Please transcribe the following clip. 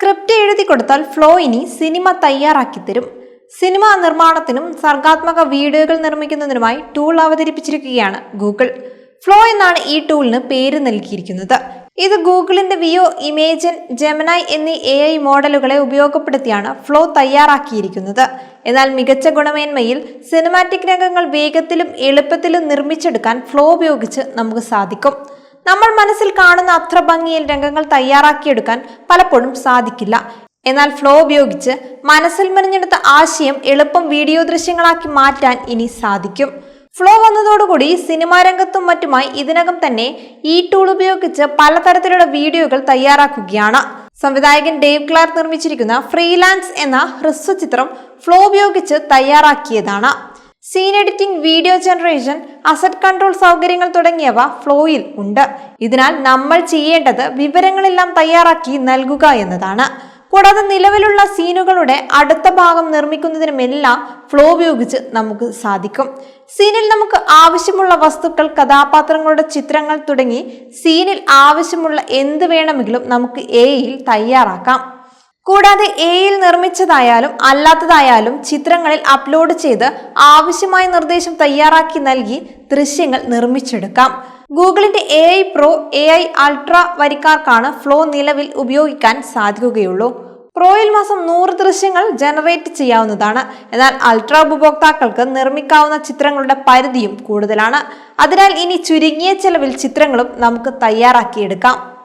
Script എഴുതി കൊടുത്താൽ flow ഇനി സിനിമ തയ്യാറാക്കി തരും. സിനിമ നിർമ്മാണത്തിനും സർഗാത്മക വീഡിയോകൾ നിർമ്മിക്കുന്നതിനുമായി ടൂൾ അവതരിപ്പിച്ചിരിക്കുകയാണ് ഗൂഗിൾ. ഫ്ലോ എന്നാണ് ഈ ടൂളിന് പേര് നൽകിയിരിക്കുന്നത്. ഇത് ഗൂഗിളിന്റെ വിയോ ഇമേജൻ ജെമനായ് എന്നീ എ ഐ മോഡലുകളെ ഉപയോഗപ്പെടുത്തിയാണ് ഫ്ലോ തയ്യാറാക്കിയിരിക്കുന്നത്. എന്നാൽ മികച്ച ഗുണമേന്മയിൽ സിനിമാറ്റിക് രംഗങ്ങൾ വേഗത്തിലും എളുപ്പത്തിലും നിർമ്മിച്ചെടുക്കാൻ ഫ്ലോ ഉപയോഗിച്ച് നമുക്ക് സാധിക്കും. നമ്മൾ മനസ്സിൽ കാണുന്ന അത്ര ഭംഗിയിൽ രംഗങ്ങൾ തയ്യാറാക്കിയെടുക്കാൻ പലപ്പോഴും സാധിക്കില്ല. എന്നാൽ ഫ്ലോ ഉപയോഗിച്ച് മനസ്സിൽ മെനഞ്ഞെടുത്ത ആശയം എളുപ്പം വീഡിയോ ദൃശ്യങ്ങളാക്കി മാറ്റാൻ ഇനി സാധിക്കും. ഫ്ലോ വന്നതോടുകൂടി സിനിമാ രംഗത്തും മറ്റുമായി ഇതിനകം തന്നെ ഈ ടൂൾ ഉപയോഗിച്ച് പലതരത്തിലുള്ള വീഡിയോകൾ തയ്യാറാക്കുകയാണ്. സംവിധായകൻ ഡേവ് ക്ലാർക്ക് നിർമ്മിച്ചിരിക്കുന്ന ഫ്രീലാൻസ് എന്ന ഹ്രസ്വചിത്രം ഫ്ലോ ഉപയോഗിച്ച് തയ്യാറാക്കിയതാണ്. Scene editing video generation asset control സൗകര്യങ്ങൾ തുടങ്ങിയവ ഫ്ലോയിൽ ഉണ്ട്. ഇതിനാൽ നമ്മൾ ചെയ്യേണ്ടത് വിവരങ്ങളെല്ലാം തയ്യാറാക്കി നൽകുക എന്നതാണ്. കൂടാതെ നിലവിലുള്ള സീനുകളുടെ അടുത്ത ഭാഗം നിർമ്മിക്കുന്നതിനുമെല്ലാം ഫ്ലോ ഉപയോഗിച്ച് നമുക്ക് സാധിക്കും. സീനിൽ നമുക്ക് ആവശ്യമുള്ള വസ്തുക്കൾ കഥാപാത്രങ്ങളുടെ ചിത്രങ്ങൾ തുടങ്ങി സീനിൽ ആവശ്യമുള്ള എന്ത് വേണമെങ്കിലും നമുക്ക് എയിൽ തയ്യാറാക്കാം. കൂടാതെ എയിൽ നിർമ്മിച്ചതായാലും അല്ലാത്തതായാലും ചിത്രങ്ങളിൽ അപ്ലോഡ് ചെയ്ത് ആവശ്യമായ നിർദ്ദേശം തയ്യാറാക്കി നൽകി ദൃശ്യങ്ങൾ നിർമ്മിച്ചെടുക്കാം. ഗൂഗിളിന്റെ A I pro A I ultra വരിക്കാർക്കാണ് Flow നിലവിൽ ഉപയോഗിക്കാൻ സാധിക്കുകയുള്ളൂ. പ്രോയിൽ മാസം നൂറ് ദൃശ്യങ്ങൾ ജനറേറ്റ് ചെയ്യാവുന്നതാണ്. എന്നാൽ അൾട്രാ ഉപഭോക്താക്കൾക്ക് നിർമ്മിക്കാവുന്ന ചിത്രങ്ങളുടെ പരിധിയും കൂടുതലാണ്. അതിനാൽ ഇനി ചുരുങ്ങിയ ചെലവിൽ ചിത്രങ്ങളും നമുക്ക് തയ്യാറാക്കിയെടുക്കാം.